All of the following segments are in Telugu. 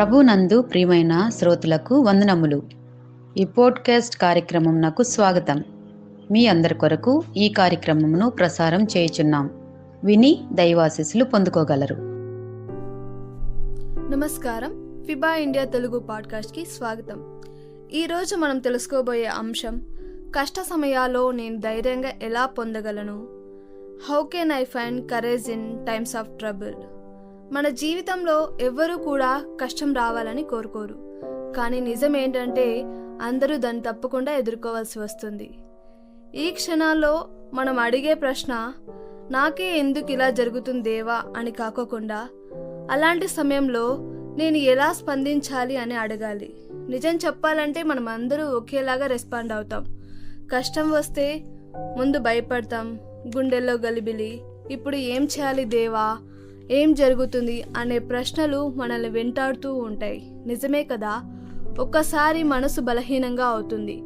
ప్రభునందు ప్రియమైన శ్రోతలకు వందనములు. ఈ పోడ్కాస్ట్ కార్యక్రమం నాకు స్వాగతం. మీ అందరి కొరకు ఈ కార్యక్రమమును ప్రసారం చేయుచున్నాం. విని దైవాశీస్సులు పొందుకోగలరు. నమస్కారం. ఫిబా ఇండియా తెలుగు పాడ్కాస్ట్కి స్వాగతం. ఈరోజు మనం తెలుసుకోబోయే అంశం కష్ట సమయాల్లో నేను ధైర్యంగా ఎలా పొందగలను? How can I find courage in times of trouble మన జీవితంలో ఎవ్వరూ కూడా కష్టం రావాలని కోరుకోరు. కానీ నిజం ఏంటంటే అందరూ దాన్ని తప్పకుండా ఎదుర్కోవాల్సి వస్తుంది. ఈ క్షణాల్లో మనం అడిగే ప్రశ్న నాకే ఎందుకు ఇలా జరుగుతుంది దేవా అని కాకోకుండా అలాంటి సమయంలో నేను ఎలా స్పందించాలి అని అడగాలి. నిజం చెప్పాలంటే మనం అందరూ ఒకేలాగా రెస్పాండ్ అవుతాం. కష్టం వస్తే ముందు భయపడతాం గుండెల్లో గలిబిలి ఇప్పుడు ఏం చేయాలి దేవా ఏం జరుగుతుంది అనే ప్రశ్నలు మనల్ని వెంటాడుతూ ఉంటాయి. నిజమే కదా? ఒక్కసారి మనసు బలహీనంగా అవుతుంది.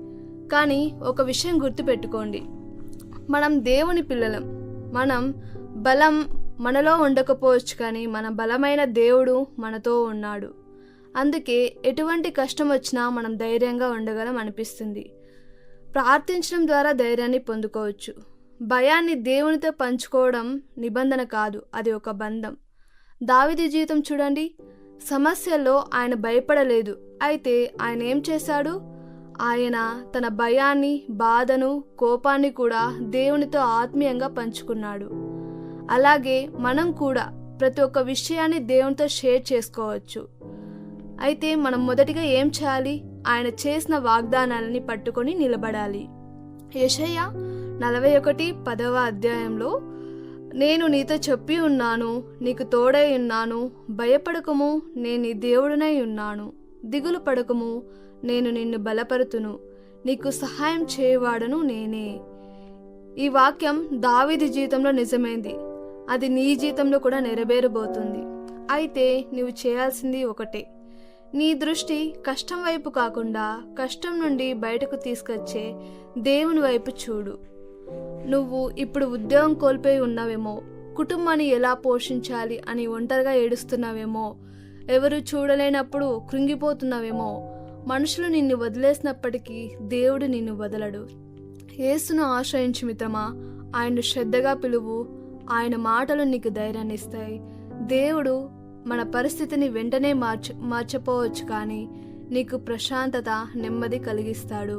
కానీ ఒక విషయం గుర్తుపెట్టుకోండి. మనం దేవుని పిల్లలం. మనం బలం మనలో ఉండకపోవచ్చు కానీ మన బలమైన దేవుడు మనతో ఉన్నాడు. అందుకే ఎటువంటి కష్టం వచ్చినా మనం ధైర్యంగా ఉండగలం అనిపిస్తుంది. ప్రార్థించడం ద్వారా ధైర్యాన్ని పొందుకోవచ్చు. భయాన్ని దేవునితో పంచుకోవడం నిబంధన కాదు అది ఒక బంధం. దావిది జీవితం చూడండి సమస్యల్లో ఆయన భయపడలేదు. అయితే ఆయన ఏం చేశాడు? ఆయన తన భయాన్ని బాధను కోపాన్ని కూడా దేవునితో ఆత్మీయంగా పంచుకున్నాడు. అలాగే మనం కూడా ప్రతి ఒక్క విషయాన్ని దేవునితో షేర్ చేసుకోవచ్చు. అయితే మనం మొదటిగా ఏం చేయాలి? ఆయన చేసిన వాగ్దానాలని పట్టుకొని నిలబడాలి. యషయ్య నలభై ఒకటి పదవ అధ్యాయంలో నేను నీతో చెప్పి ఉన్నాను నీకు తోడై ఉన్నాను భయపడకము నేను నీ ఉన్నాను. దిగులు పడకము నేను నిన్ను బలపరుతును నీకు సహాయం చేయవాడను నేనే. ఈ వాక్యం దావిది జీవితంలో నిజమైంది. అది నీ జీవితంలో కూడా నెరవేరబోతుంది. అయితే నువ్వు చేయాల్సింది ఒకటే. నీ దృష్టి కష్టం వైపు కాకుండా కష్టం నుండి బయటకు తీసుకొచ్చే దేవుని వైపు చూడు. నువ్వు ఇప్పుడు ఉద్యోగం కోల్పోయి ఉన్నావేమో కుటుంబాన్ని ఎలా పోషించాలి అని ఒంటరిగా ఏడుస్తున్నావేమో ఎవరు చూడలేనప్పుడు కృంగిపోతున్నావేమో మనుషులు నిన్ను వదిలేసినప్పటికీ దేవుడు నిన్ను వదలడు. యేసును ఆశ్రయించు మిత్రమా ఆయన శ్రద్ధగా పిలువు ఆయన మాటలు నీకు ధైర్యాన్ని ఇస్తాయి దేవుడు మన పరిస్థితిని వెంటనే మార్చ మార్చపోవచ్చు కానీ నీకు ప్రశాంతత నెమ్మది కలిగిస్తాడు.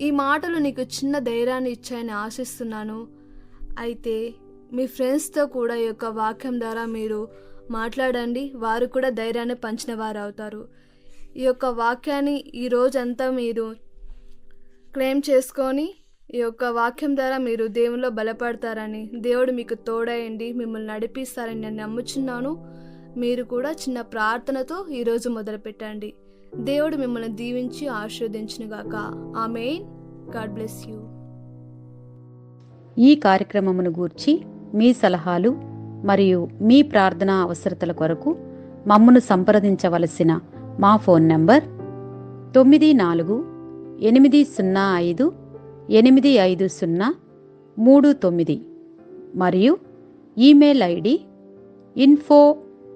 ఈ మాటలు నీకు చిన్న ధైర్యాన్ని ఇచ్చాయని ఆశిస్తున్నాను. అయితే మీ ఫ్రెండ్స్తో కూడా ఈ యొక్క వాక్యం ద్వారా మీరు మాట్లాడండి. వారు కూడా ధైర్యాన్ని పంచిన వారు అవుతారు ఈ యొక్క వాక్యాన్ని ఈ రోజంతా మీరు క్లెయిమ్ చేసుకొని ఈ యొక్క వాక్యం ద్వారా మీరు దేవునిలో బలపడతారని దేవుడు మీకు తోడయండి మిమ్మల్ని నడిపిస్తారని నేను నమ్ముచున్నాను. మీరు కూడా చిన్న ప్రార్థనతో ఈరోజు మొదలుపెట్టండి. దేవుడు మిమ్మల్ని దీవించి ఆశీర్వదించునుగాక. ఆమెన్. God bless you. ఈ కార్యక్రమమును గూర్చి మీ సలహాలు మరియు మీ ప్రార్థనా అవసరతల కొరకు మమ్మను సంప్రదించవలసిన మా ఫోన్ నంబర్ తొమ్మిది నాలుగు ఎనిమిది సున్నా ఐదు ఎనిమిది ఐదు సున్నా మూడు తొమ్మిది మరియు email ID info